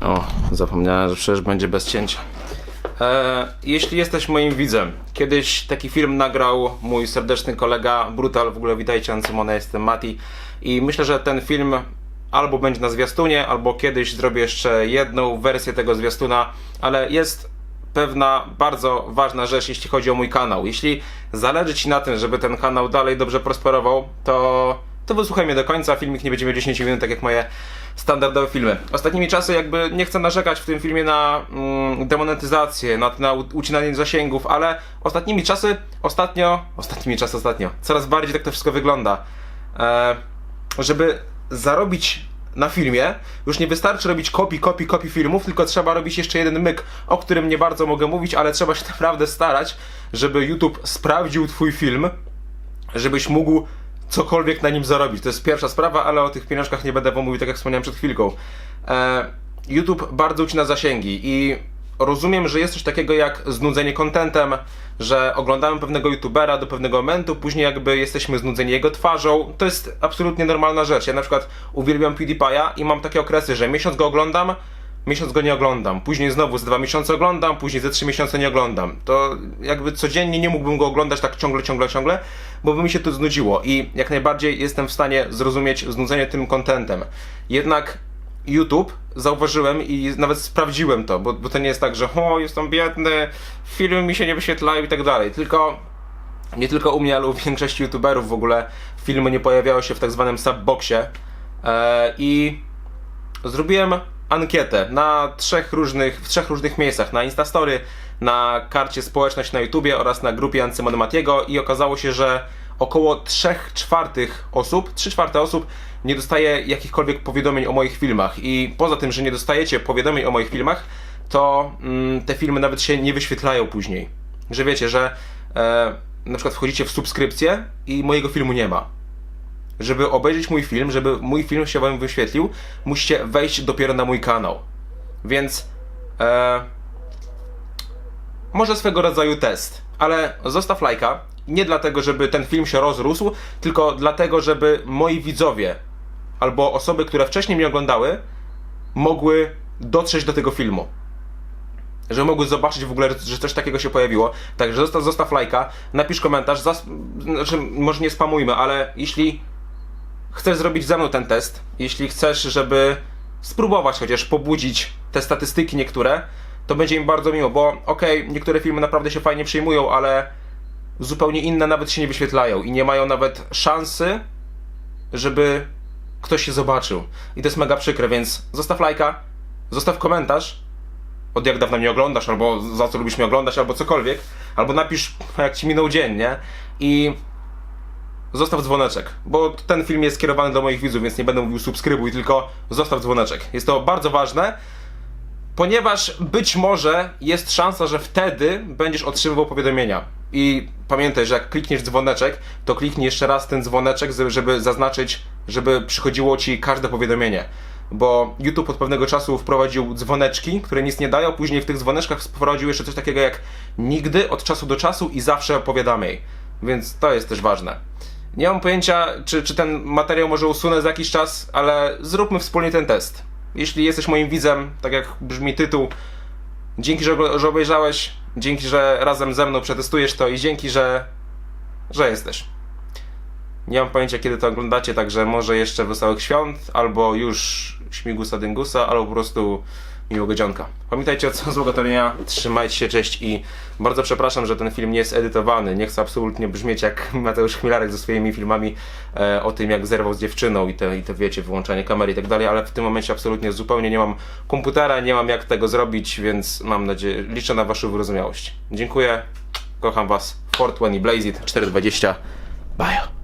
O, zapomniałem, że przecież będzie bez cięcia. E, jeśli jesteś moim widzem, kiedyś taki film nagrał mój serdeczny kolega Brutal, w ogóle witajcie Ancymone, jestem Mati i myślę, że ten film albo będzie na zwiastunie, albo kiedyś zrobię jeszcze jedną wersję tego zwiastuna, ale jest pewna bardzo ważna rzecz, jeśli chodzi o mój kanał. Jeśli zależy Ci na tym, żeby ten kanał dalej dobrze prosperował, to, to wysłuchaj mnie do końca. Filmik nie będzie miał 10 minut, tak jak moje standardowe filmy. Ostatnimi czasy jakby nie chcę narzekać w tym filmie na mm, demonetyzację, na, na ucinanie zasięgów, ale ostatnimi czasy, ostatnio, ostatnimi czasy ostatnio, coraz bardziej tak to wszystko wygląda. E, żeby zarobić na filmie, już nie wystarczy robić kopii, kopii, kopii filmów, tylko trzeba robić jeszcze jeden myk, o którym nie bardzo mogę mówić, ale trzeba się naprawdę starać, żeby YouTube sprawdził twój film, żebyś mógł cokolwiek na nim zarobić. To jest pierwsza sprawa, ale o tych pieniążkach nie będę wam mówił, tak jak wspomniałem przed chwilką. E, YouTube bardzo ucina zasięgi i rozumiem, że jest coś takiego jak znudzenie contentem, że oglądamy pewnego youtubera do pewnego momentu, później jakby jesteśmy znudzeni jego twarzą. To jest absolutnie normalna rzecz. Ja na przykład uwielbiam PewDiePie'a i mam takie okresy, że miesiąc go oglądam, miesiąc go nie oglądam, później znowu z dwa miesiące oglądam, później ze trzy miesiące nie oglądam. To jakby codziennie nie mógłbym go oglądać tak ciągle, ciągle, ciągle, bo by mi się to znudziło i jak najbardziej jestem w stanie zrozumieć znudzenie tym contentem. Jednak YouTube zauważyłem i nawet sprawdziłem to, bo, bo to nie jest tak, że o, jestem biedny, filmy mi się nie wyświetlają i tak dalej, tylko nie tylko u mnie, ale u większości youtuberów w ogóle filmy nie pojawiały się w tak zwanym subboxie e, i zrobiłem ankietę na trzech różnych, w trzech różnych miejscach, na Instastory, na karcie społeczność na YouTubie oraz na grupie Ancymon Matiego i okazało się, że około 3 czwartych osób, 3 czwarte osób nie dostaje jakichkolwiek powiadomień o moich filmach. I poza tym, że nie dostajecie powiadomień o moich filmach, to mm, te filmy nawet się nie wyświetlają później. Że wiecie, że e, na przykład wchodzicie w subskrypcję i mojego filmu nie ma żeby obejrzeć mój film, żeby mój film się wam wyświetlił, musicie wejść dopiero na mój kanał. Więc e, może swego rodzaju test, ale zostaw lajka. Nie dlatego, żeby ten film się rozrósł, tylko dlatego, żeby moi widzowie albo osoby, które wcześniej mnie oglądały, mogły dotrzeć do tego filmu że mogły zobaczyć w ogóle, że coś takiego się pojawiło. Także zostaw, zostaw lajka, napisz komentarz, zas... znaczy, może nie spamujmy, ale jeśli chcesz zrobić ze mną ten test, jeśli chcesz, żeby spróbować chociaż pobudzić te statystyki niektóre, to będzie mi bardzo miło, bo okej, niektóre filmy naprawdę się fajnie przyjmują, ale zupełnie inne nawet się nie wyświetlają i nie mają nawet szansy, żeby ktoś się zobaczył. I to jest mega przykre, więc zostaw lajka, zostaw komentarz, od jak dawno mnie oglądasz, albo za co lubisz mnie oglądać, albo cokolwiek, albo napisz jak ci minął dzień, nie? I zostaw dzwoneczek, bo ten film jest skierowany do moich widzów, więc nie będę mówił subskrybuj, tylko zostaw dzwoneczek. Jest to bardzo ważne, ponieważ być może jest szansa, że wtedy będziesz otrzymywał powiadomienia. I pamiętaj, że jak klikniesz dzwoneczek, to kliknij jeszcze raz ten dzwoneczek, żeby zaznaczyć, żeby przychodziło ci każde powiadomienie. Bo YouTube od pewnego czasu wprowadził dzwoneczki, które nic nie dają, później w tych dzwoneczkach wprowadził jeszcze coś takiego jak nigdy, od czasu do czasu i zawsze opowiadamy. Więc to jest też ważne. Nie mam pojęcia, czy, czy ten materiał może usunę za jakiś czas, ale zróbmy wspólnie ten test. Jeśli jesteś moim widzem, tak jak brzmi tytuł, dzięki, że, że obejrzałeś, dzięki, że razem ze mną przetestujesz to i dzięki, że, że jesteś. Nie mam pojęcia, kiedy to oglądacie, także może jeszcze wesołych świąt, albo już śmigusa dyngusa, albo po prostu miłego dzionka. Pamiętajcie o co złego dnia, trzymajcie się, cześć i bardzo przepraszam, że ten film nie jest edytowany. Nie chcę absolutnie brzmieć jak Mateusz Chmielarek ze swoimi filmami e, o tym, jak zerwał z dziewczyną i te, i wiecie, wyłączanie kamery i tak dalej, ale w tym momencie absolutnie zupełnie nie mam komputera, nie mam jak tego zrobić, więc mam nadzieję, liczę na waszą wyrozumiałość. Dziękuję, kocham was. 420 Blaze It 420. Bye.